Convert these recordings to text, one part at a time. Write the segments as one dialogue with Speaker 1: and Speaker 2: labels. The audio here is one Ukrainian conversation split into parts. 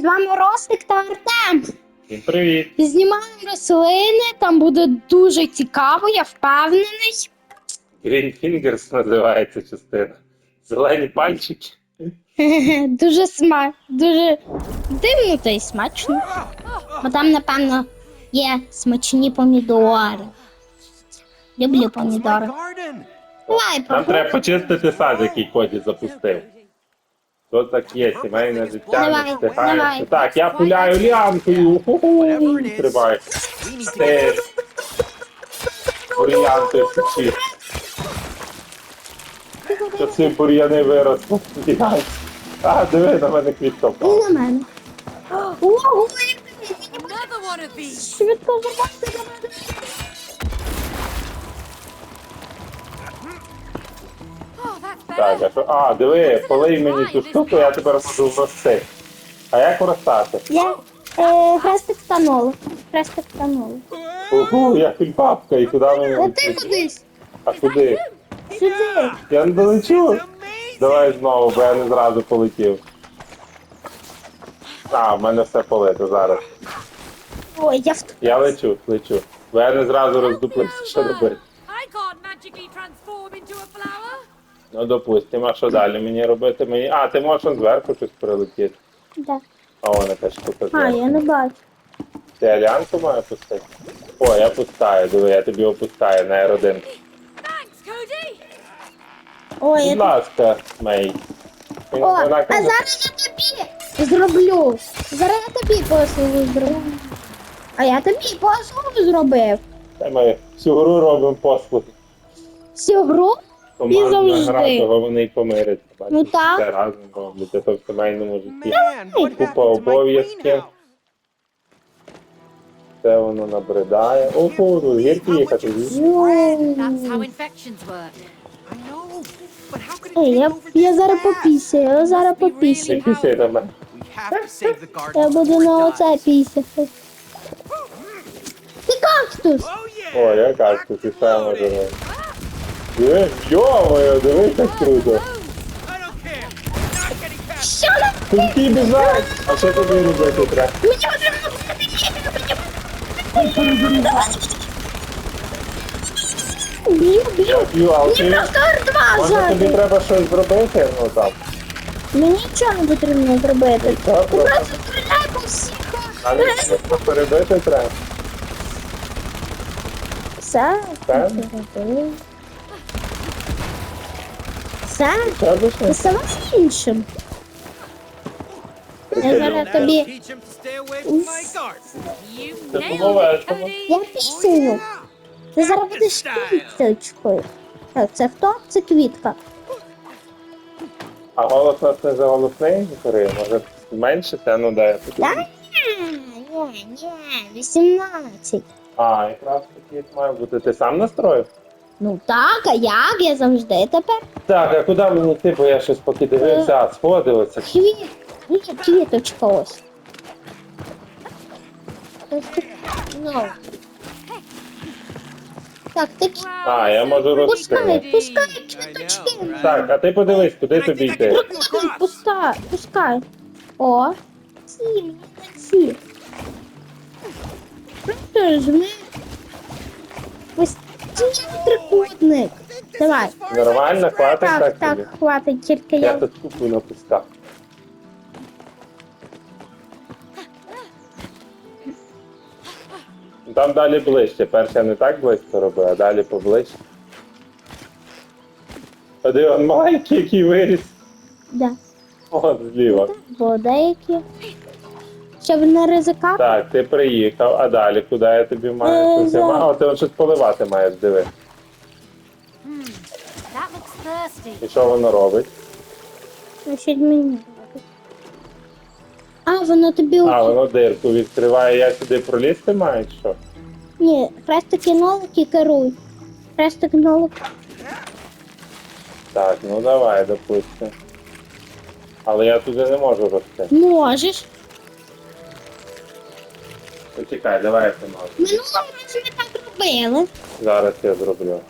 Speaker 1: З вами Ростик та Артем.
Speaker 2: Всім привіт!
Speaker 1: Знімаємо рослини, там буде дуже цікаво, я впевнений.
Speaker 2: Green Fingers називається частина. Зелені пальчики.
Speaker 1: Дуже сма... дуже дивно та й смачно. Бо там, напевно, є смачні помідори. Люблю помідори. Давай,
Speaker 2: Нам
Speaker 1: попробуй.
Speaker 2: треба почистити сад, який Коді запустив. То так сімейне життя не встигає. Так, я пуляю ліанкою. Тримай. Ти бур'янкою сучи. Що ці бур'яни виросли. Ліанки. А, диви, на мене квітка
Speaker 1: І
Speaker 2: впала.
Speaker 1: на мене. Ого, швидко забрати до мене.
Speaker 2: Так, а що? А, диви, полий мені цю штуку, я тепер можу врости. А як вростати?
Speaker 1: Я е. Хрестик станула.
Speaker 2: Угу, я кульбабка, і куди мені?
Speaker 1: Лети
Speaker 2: летіти?
Speaker 1: кудись.
Speaker 2: А куди?
Speaker 1: Сюди.
Speaker 2: Я не долечу. Давай знову, бо я не зразу полетів. А, в мене все полито зараз.
Speaker 1: Ой, я в
Speaker 2: Я лечу, лечу. Бо я не зразу роздуплився, що робити.
Speaker 3: I can't magically transform into a flower.
Speaker 2: Ну, допустимо, а що далі мені робити? Мені. А, ти можеш он зверху щось прилетіти.
Speaker 1: Да.
Speaker 2: А вон яка штука.
Speaker 1: А, я не бачу.
Speaker 2: Ти альянку маю пустити? О, я пускаю, диви, я тобі опускаю на R1.
Speaker 1: Ой,
Speaker 2: Будь
Speaker 1: я...
Speaker 2: ласка, Мей.
Speaker 1: О,
Speaker 2: вона
Speaker 1: а
Speaker 2: каже,
Speaker 1: зараз я тобі зроблю. Зараз я тобі послугу зроблю. А я тобі послугу зробив.
Speaker 2: «Та ми всю гру робимо послуги.
Speaker 1: Всю гру?
Speaker 2: Командна
Speaker 1: завжди.
Speaker 2: гра, того вони й помиряться. бачиш,
Speaker 1: Ну так.
Speaker 2: Все разом роблять, це в сімейному житті.
Speaker 4: Man, what
Speaker 2: Купа
Speaker 4: happened to my
Speaker 2: обов'язків.
Speaker 4: greenhouse?
Speaker 2: Це воно набридає. Ого, тут гірки їхати.
Speaker 3: That's how infections work.
Speaker 4: I know, but how could it
Speaker 1: Ей,
Speaker 4: take
Speaker 1: я,
Speaker 4: over
Speaker 1: я
Speaker 4: this
Speaker 1: зараз
Speaker 4: fast?
Speaker 1: попісю, я зараз
Speaker 2: Не
Speaker 1: попісю.
Speaker 2: пісяй мене.
Speaker 4: We have to save the garden
Speaker 1: Я буду
Speaker 4: before
Speaker 1: на
Speaker 4: it
Speaker 1: оце пісяти. Ти кактус!
Speaker 4: Oh yeah!
Speaker 2: О, я кажу, ти саме живе. Диви, йо-моє, дивись, як круто.
Speaker 1: Що
Speaker 2: Кульки біжать. А що тобі робити треба?
Speaker 1: Мені потрібно Б'ю, б'ю.
Speaker 2: Б'ю, а
Speaker 1: Мені
Speaker 2: ти...
Speaker 1: просто R2
Speaker 2: Може тобі
Speaker 1: ззаду.
Speaker 2: треба щось зробити? Ну там.
Speaker 1: Мені нічого не потрібно зробити.
Speaker 2: Так,
Speaker 1: Ти
Speaker 2: просто.
Speaker 1: просто стріляй по всіх.
Speaker 2: А не просто перебити треба.
Speaker 1: Все,
Speaker 2: Так.
Speaker 1: зробив. Все,
Speaker 2: Треба ще?
Speaker 1: ти сама іншим. Я зараз тобі
Speaker 4: Teach him to stay away from my garden.
Speaker 3: You
Speaker 2: Це
Speaker 3: nailed
Speaker 2: було
Speaker 3: it,
Speaker 2: весело.
Speaker 3: Cody.
Speaker 1: Я пісію. Ти зараз будеш квіточкою. Так, це хто? Це квітка.
Speaker 2: А голос у нас не заголосний, Кори? Може менше це? Ну дай я
Speaker 1: Так? Ні, ні, 18.
Speaker 2: А, якраз такий має бути. Ти сам настроїв?
Speaker 1: Ну так, а як? Я завжди тепер.
Speaker 2: Так, а куди мені йти, бо я щось поки дивився, а сходилося.
Speaker 1: Квіт. Ні, квіточка ось. Ось так. Ну. Так, ти
Speaker 2: А, я можу
Speaker 1: пускай,
Speaker 2: розкрити.
Speaker 1: пускай квіточки.
Speaker 2: Так, а ти подивись, куди тобі йти?
Speaker 1: Пускай, пускай, пускай. О, ці, мені на. Просто жми. Ось ці трикутник. Давай.
Speaker 2: Нормально, хватить
Speaker 1: Так,
Speaker 2: так
Speaker 1: так,
Speaker 2: тобі?
Speaker 1: хватить, тільки
Speaker 2: Я
Speaker 1: я.
Speaker 2: тут куплю на пусках. Там далі ближче. Перше не так близько робив, а далі поближче. А де він маленький, який виріс.
Speaker 1: Да.
Speaker 2: О, зліва.
Speaker 1: Бо деякі. Щоб не ризикати.
Speaker 2: Так, ти приїхав, а далі куди я тобі маю?
Speaker 1: Е,
Speaker 2: я а ти щось поливати маєш, диви.
Speaker 3: That looks thirsty.
Speaker 2: І що воно робить?
Speaker 1: Значить мені. А, воно тобі
Speaker 2: А, воно дирку відкриває, я сюди пролізти маю, чи що?
Speaker 1: Ні, хрестик і нолик і керуй. Хрестик нолик.
Speaker 2: Так, ну давай, допустим. Але я туди не можу рости.
Speaker 1: Можеш.
Speaker 2: Почекай, давай я помогу.
Speaker 1: Минулого разу ми так робили.
Speaker 2: Зараз я зроблю.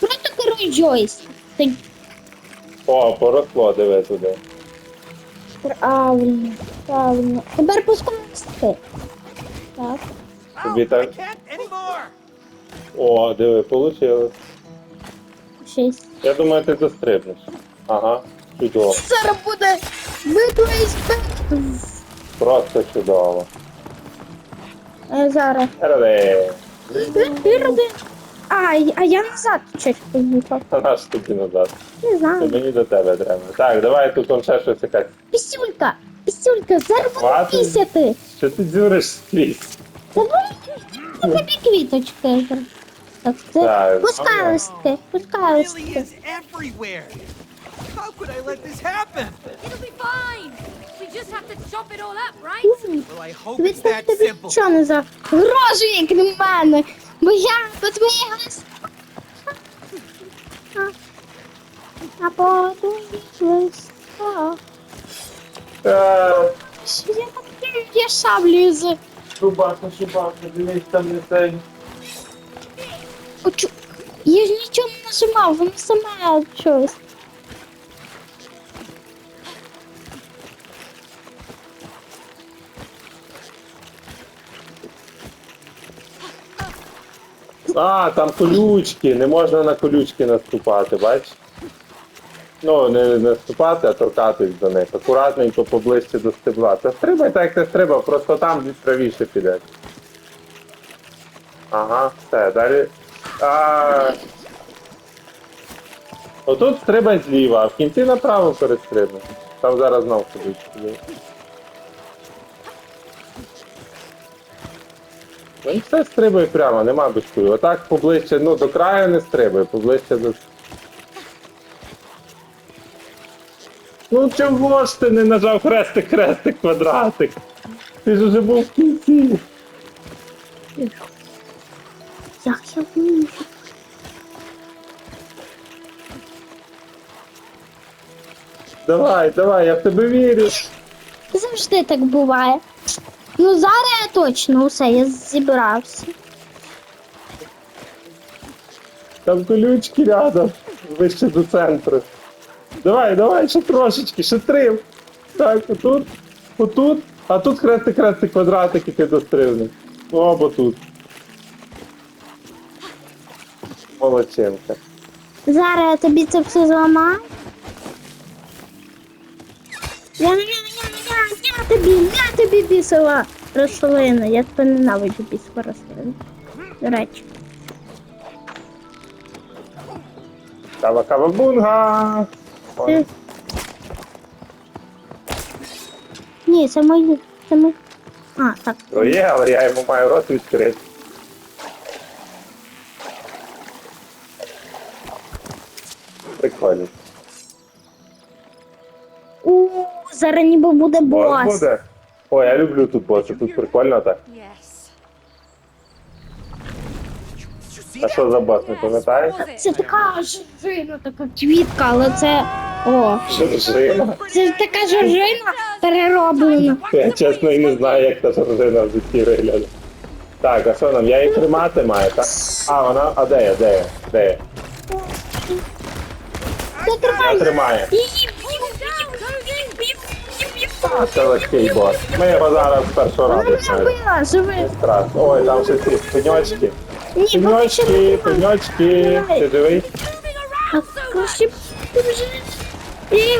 Speaker 1: Просто керуй Джойс. Ти
Speaker 2: О, поросло, диви туди.
Speaker 1: Правильно, правильно. Тепер пускай. Так.
Speaker 2: Тобі
Speaker 4: I
Speaker 2: так.
Speaker 4: can't anymore.
Speaker 2: О, диви, получилось.
Speaker 1: Шість.
Speaker 2: Я думаю, ти застрибнеш. Ага, чудово.
Speaker 1: Зараз буде битва із пет-
Speaker 2: Просто чудово.
Speaker 1: Е, Зараз.
Speaker 2: Раде.
Speaker 1: Іроди. А, й- а я назад щось поїхав.
Speaker 2: А наш тобі назад.
Speaker 1: Не
Speaker 2: Це
Speaker 1: знаю.
Speaker 2: мені до тебе треба. Так, давай тут он ще щось якась.
Speaker 1: Пісюлька, пісюлька, зараз буду
Speaker 2: Хватить.
Speaker 1: пісяти.
Speaker 2: Що ти дзюриш скрізь?
Speaker 1: Давай тобі квіточки. Так, це
Speaker 2: Так,
Speaker 1: пускай листи, пускай
Speaker 4: Really
Speaker 1: листи.
Speaker 4: is everywhere. How could I let this happen?
Speaker 3: It'll be fine. We just have to chop it all up, right?
Speaker 4: Well, I hope
Speaker 1: Тобі
Speaker 4: it's that
Speaker 1: тобі
Speaker 4: simple.
Speaker 1: що не загрожує крім мене? Бо я твоїх листів. А потім листа. Що я таке? Я шаблю з
Speaker 2: Шубака, шубака, дивись там не цей.
Speaker 1: Я ж нічого не нажимав, воно саме щось.
Speaker 2: А, там колючки, не можна на колючки наступати, бачиш? Ну, не наступати, а торкатись до них. Акуратненько поближче до стебла. Це стрибай так, як ти стрибав, просто там від правіше піде. Ага, все, далі. А... Отут стрибай зліва, а в кінці направо перестрибнеш. Там зараз знов колючки є. Ну все стрибай прямо, нема дошкою. Отак поближче, ну до краю не стрибай, поближче до. Ну чого ж ти не нажав хрестик, хрестик, квадратик? Ти ж уже був в кінці.
Speaker 1: Як я вмію?
Speaker 2: Давай, давай, я в тебе вірю.
Speaker 1: Завжди так буває. Ну зараз я точно усе, я зібрався.
Speaker 2: Там колючки рядом, вище до центру. Давай, давай, ще трошечки, ще три. Так, отут, отут, а тут хрестик, хрестик, квадратик, і ти дострибнеш. О, бо тут. Молодчинка.
Speaker 1: Зараз я тобі це все зламаю. Я, я тобі, я тобі бісила рослина. Я тебе ненавиджу бісила рослину. До речі.
Speaker 2: Кава кава бунга.
Speaker 1: Ні, це мої. Це мої. А, так.
Speaker 2: Твоє, але я йому маю рот відкрити. Прикольно.
Speaker 1: Зараз ніби буде
Speaker 2: Бос
Speaker 1: бос.
Speaker 2: буде. О, я люблю тут боси, тут прикольно так. А що за бос, не пам'ятаєш?
Speaker 1: Це така жоржина, така квітка, але це. О.
Speaker 2: Жоржина.
Speaker 1: Це така жоржина перероблена.
Speaker 2: Я чесно і не знаю, як та жоржина в житті виглядає. Так, а що нам? Я її тримати маю, так? А, вона. А де я? Де я? Де я? Я тримаю.
Speaker 1: Її
Speaker 2: А, це легкий бос. Ми його зараз першого
Speaker 1: Вона
Speaker 2: разу
Speaker 1: мене
Speaker 2: знаємо.
Speaker 1: вбила, живи.
Speaker 2: Страшно. Ой, там ще ці пеньочки.
Speaker 1: Ні, поки
Speaker 2: Пеньочки,
Speaker 1: не тримай.
Speaker 2: пеньочки. Ти живий?
Speaker 1: Так, краще її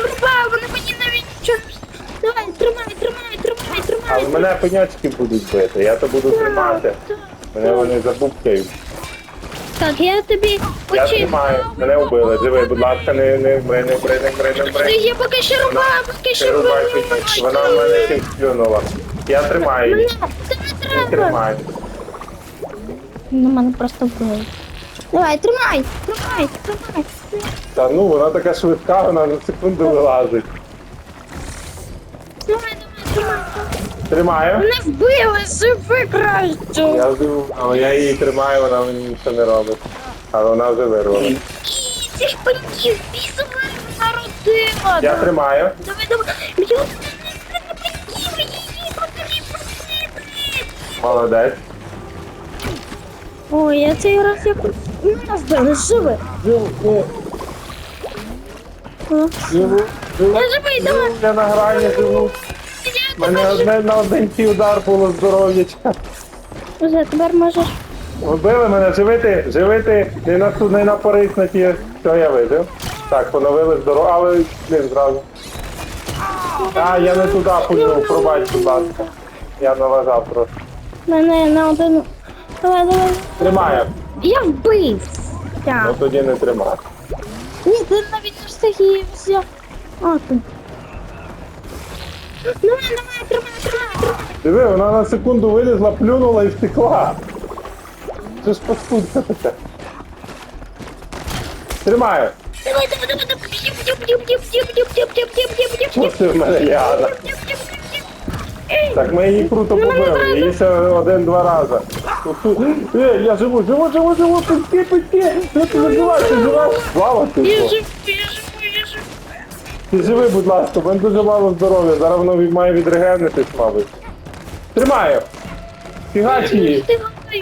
Speaker 1: мені навіть нічого. Давай, тримай, тримай, тримай, тримай.
Speaker 2: Але мене пеньочки будуть бити, я то буду тримати. Мене вони забубкають.
Speaker 1: Так, я тобі
Speaker 2: Я
Speaker 1: очі.
Speaker 2: тримаю, мене вбили. Живи, будь ласка, не, не вмри, не вмри, не вмри, не вмри.
Speaker 1: Я поки що рубаю, поки
Speaker 2: Ти
Speaker 1: що
Speaker 2: рубай
Speaker 1: рубаю.
Speaker 2: вона в мене тих плюнула. Я тримаю
Speaker 1: Мене,
Speaker 2: її.
Speaker 1: це не
Speaker 2: Не
Speaker 1: треба.
Speaker 2: тримаю.
Speaker 1: Ну, мене просто вбили. Давай, тримай, тримай, тримай.
Speaker 2: Та ну, вона така швидка, вона за секунду вилазить. Тримаю.
Speaker 1: Мене вбили, живи краще.
Speaker 2: Я жду, але я її тримаю, вона мені нічого не робить. Але вона вже вирвала.
Speaker 1: І цих паньків бісова народила.
Speaker 2: Я тримаю.
Speaker 1: Давай, давай. Б'ю. Паньків, її, потрібно.
Speaker 2: Молодець.
Speaker 1: Ой, я цей раз якось не вбили, живи.
Speaker 2: Живу, живу.
Speaker 1: Я живий, давай.
Speaker 2: Я на грані живу. Мене одне на один удар було здоров'ячка.
Speaker 1: Вже тепер можеш.
Speaker 2: Вбили мене, живити, живити, не на ту, не на порись на ті. Все, я вижив. Так, поновили здорово, але не зразу. А, я не туди пульнув, пробач, будь ласка. Я налажав просто.
Speaker 1: Мене на один. Давай, давай.
Speaker 2: Тримаю.
Speaker 1: Я вбив.
Speaker 2: Ну тоді не тримай.
Speaker 1: Ні, ти навіть не встиг її взяти. А ти. Давай, давай, тримай, тримай, тримай.
Speaker 2: Диви, вона на секунду вилізла, плюнула і втекла. Це ж паскудка така. Тримаю.
Speaker 1: Давай, давай, давай, давай. Б'ю, б'ю, б'ю, б'ю, б'ю, б'ю, б'ю, б'ю, б'ю, б'ю, б'ю, б'ю.
Speaker 2: Що це в мене Так ми її круто побили, її ще один-два рази. Тут, тут. Е, я живу, живу, живу, живу, пеньки, пеньки. Що ти виживаєш, ти живеш? Слава ти.
Speaker 1: Я живу,
Speaker 2: Ти живи, будь ласка, в мене дуже мало здоров'я. Зараз воно має відрегенитись, мабуть. Тримаю. Фігач її.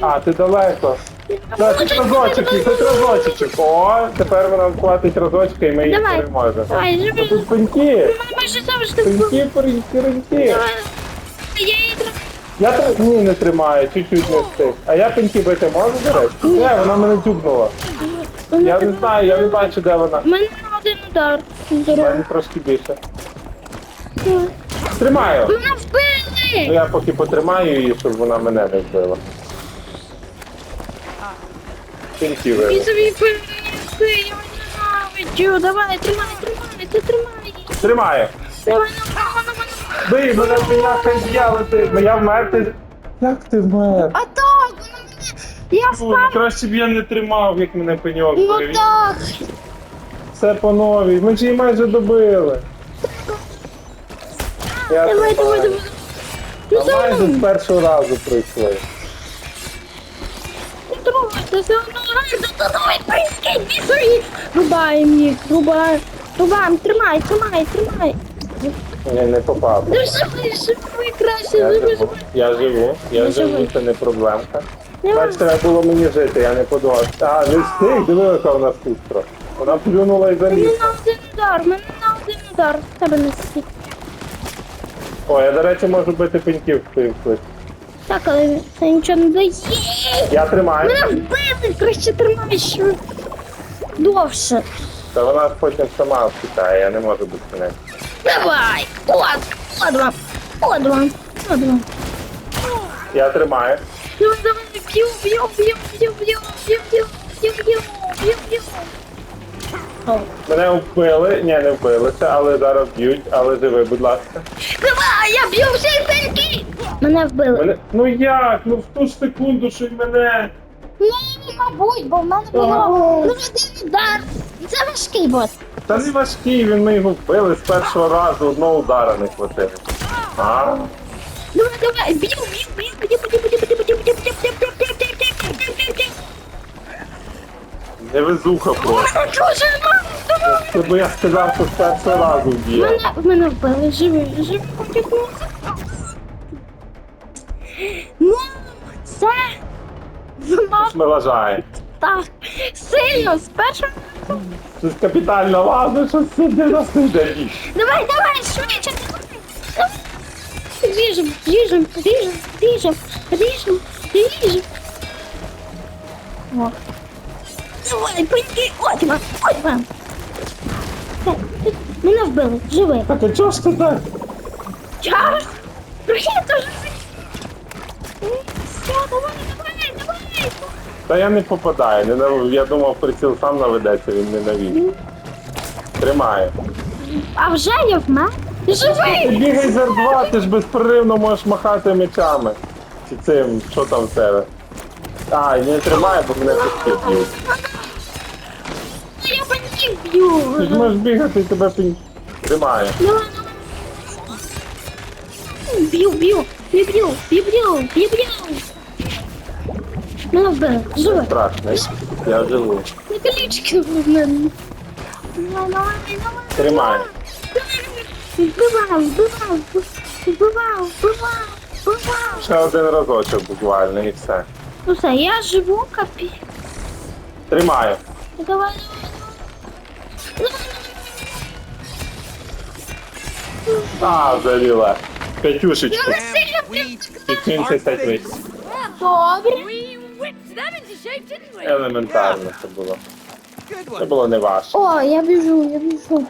Speaker 2: А, ти далеко. Так, ти разочок, хоч разочок. О, тепер вона хватить разочка і ми її
Speaker 1: Давай.
Speaker 2: переможемо.
Speaker 1: Давай, живи.
Speaker 2: Тут пеньки.
Speaker 1: Майже завжди вбив.
Speaker 2: Пеньки, пеньки, пеньки.
Speaker 1: Давай. Я її тримаю.
Speaker 2: Я тр... ні, не тримаю, чуть-чуть не встиг. А я пеньки бити можу, до речі? Не, вона мене тюкнула. Я не знаю, я не бачу, де вона.
Speaker 1: У мене один удар.
Speaker 2: У трошки більше. Тримаю.
Speaker 1: Мене
Speaker 2: Ну
Speaker 1: вбили!
Speaker 2: я поки потримаю її, щоб вона мене не вбила.
Speaker 1: І
Speaker 2: вили.
Speaker 1: собі вбили, я ненавиджу. Давай, тримай, тримай, ти тримай.
Speaker 2: Тримаю.
Speaker 1: Давай, давай, давай, давай.
Speaker 2: Бий, мене пеняка з'явити. Ну я вмер, ти... Як ти вмер?
Speaker 1: А так, воно мене... Я впав.
Speaker 2: Краще б я не тримав, як мене пеньок
Speaker 1: Ну так.
Speaker 2: Все по новій. Ми ж її майже добили. Я
Speaker 1: Давай, давай,
Speaker 2: тримаю.
Speaker 1: давай. Ну
Speaker 2: А майже з першого разу прийшли.
Speaker 1: Не трогайте, все одно гарно, то давай, прийськи, бісові. Рубаємо їх, рубаємо. Рубаємо, тримай, тримай, тримай.
Speaker 2: Ні, не попав.
Speaker 1: Ну живи, живи, краще,
Speaker 2: Я
Speaker 1: живи,
Speaker 2: живу,
Speaker 1: живи.
Speaker 2: я живу, я
Speaker 1: Я
Speaker 2: живу,
Speaker 1: живий.
Speaker 2: це не проблемка. Значить, треба було мені жити, я не подумав. А, не встиг, диви, яка вона шустра. Вона плюнула і
Speaker 1: Мене
Speaker 2: заліз.
Speaker 1: на один удар, мене на один удар. Тебе не стік.
Speaker 2: О, я, до речі, можу бити пеньків в цей хтось.
Speaker 1: Так, але це нічого не дає.
Speaker 2: Я тримаю.
Speaker 1: Мене вбили, краще тримай, що довше.
Speaker 2: Та вона потім сама втікає, я не можу бути нею.
Speaker 1: Давай, от, от вам, от вам, от вам.
Speaker 2: Я тримаю.
Speaker 1: Давай, давай, б'ю, б'ю, б'ю, б'ю, б'ю, б'ю, б'ю, б'ю, б'ю, б'ю, б'ю.
Speaker 2: Мене вбили, ні, не вбилися, але зараз б'ють, але живи, будь ласка.
Speaker 1: Давай, я б'ю всі пеньки! Мене вбили.
Speaker 2: Мене... Ну як? Ну в ту ж секунду, що й мене.
Speaker 1: Ну, мабуть, бо в мене було ну, один удар. Це важкий бос.
Speaker 2: Та не важкий, він ми його вбили з першого разу, одного удара не хватило. А?
Speaker 1: Давай, давай, б'ю, б'ю, б'ю, б'ю, б'ю, б'ю, б'ю, б'ю, б'ю, б'ю, б'ю, б'ю, б'ю, б'ю, б'ю, б'ю, б'ю, б'ю.
Speaker 2: Невезуха просто.
Speaker 1: Ну, чого ж я давай?
Speaker 2: Це бо я сказав, що з першого разу вб'є.
Speaker 1: Мене, мене вбили, живи, живи, потягнувся. Ну, це
Speaker 2: Ми лажає.
Speaker 1: так сильно з першого.
Speaker 2: Це капітально ладно, що це 99.
Speaker 1: Давай, давай, швидше, давай. давай. Ріжем, ріжем, ріжем, ріжем, ріжем, ріжем. О. Давай, пеньки, от вам, от вам. Так, ти- Мене вбили, живи.
Speaker 2: Так а чого ж ти так?
Speaker 1: Час! Прохід дуже Все, давай, давай, давай.
Speaker 2: Та я не попадаю. Не нав... Я думав, приціл сам наведеться, він не навів. Тримає.
Speaker 1: А вже я вмер?
Speaker 2: Ти
Speaker 1: Живий!
Speaker 2: бігай за два, ти ж безперервно можеш махати мечами. Чи цим, що там в тебе? А, не тримає, бо мене пустить б'ють.
Speaker 1: Ним б'ю.
Speaker 2: Ти ж можеш бігати тебе пінь. Тримає.
Speaker 1: Давай, давай. Б'ю, б'ю, б'ю, б'ю, б'ю, б'ю, б'ю, б'ю. Мене вбили, живи.
Speaker 2: Страшно. Я живу.
Speaker 1: Не колічки в мене. Давай, давай, давай.
Speaker 2: Тримає.
Speaker 1: Вбивав, вбивав, вбивав, вбивав, вбивав.
Speaker 2: Ще один разочок буквально і все.
Speaker 1: Ну все, я живу, капі.
Speaker 2: Тримаю.
Speaker 1: Давай, давай.
Speaker 2: А, завела.
Speaker 4: Катюшечку.
Speaker 2: Пітюнці
Speaker 4: п'ять
Speaker 2: вийти.
Speaker 1: Добре.
Speaker 2: Елементарно це було. Це було не важко.
Speaker 1: О, я біжу, я біжу.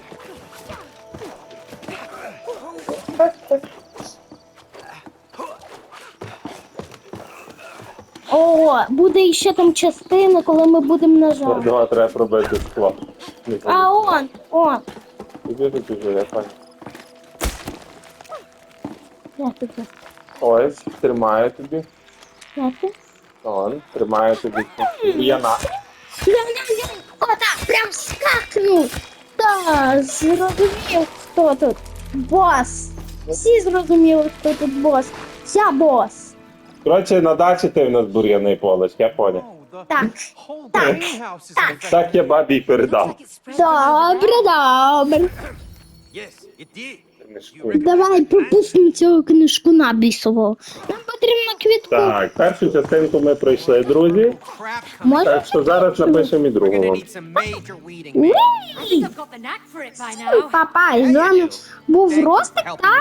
Speaker 1: О, буде ще там частина, коли ми будемо нажати.
Speaker 2: Його треба пробити скло.
Speaker 1: А он, он.
Speaker 2: Тут уже, я.
Speaker 1: Я тут,
Speaker 2: Ось, тримаю тобі.
Speaker 1: я.
Speaker 2: Он, тримаю тобі. Яна.
Speaker 1: О, так, прям скакнув. Так, зрозумів, хто тут. Бос. Всі зрозуміли, хто тут бос. Я бос.
Speaker 2: Коротше, на дачі ти в нас бур'яний полоч, я поняв.
Speaker 1: Так, так,
Speaker 4: infected.
Speaker 2: Так я бабі передав.
Speaker 1: добре, добре. Давай пропустимо цього книжку на бісового. Нам потрібно квітку.
Speaker 2: Так, першу частинку ми пройшли, друзі.
Speaker 1: Може?
Speaker 2: Так що зараз напишемо і
Speaker 3: now.
Speaker 1: Папа, з вами був Ростик, так?
Speaker 4: me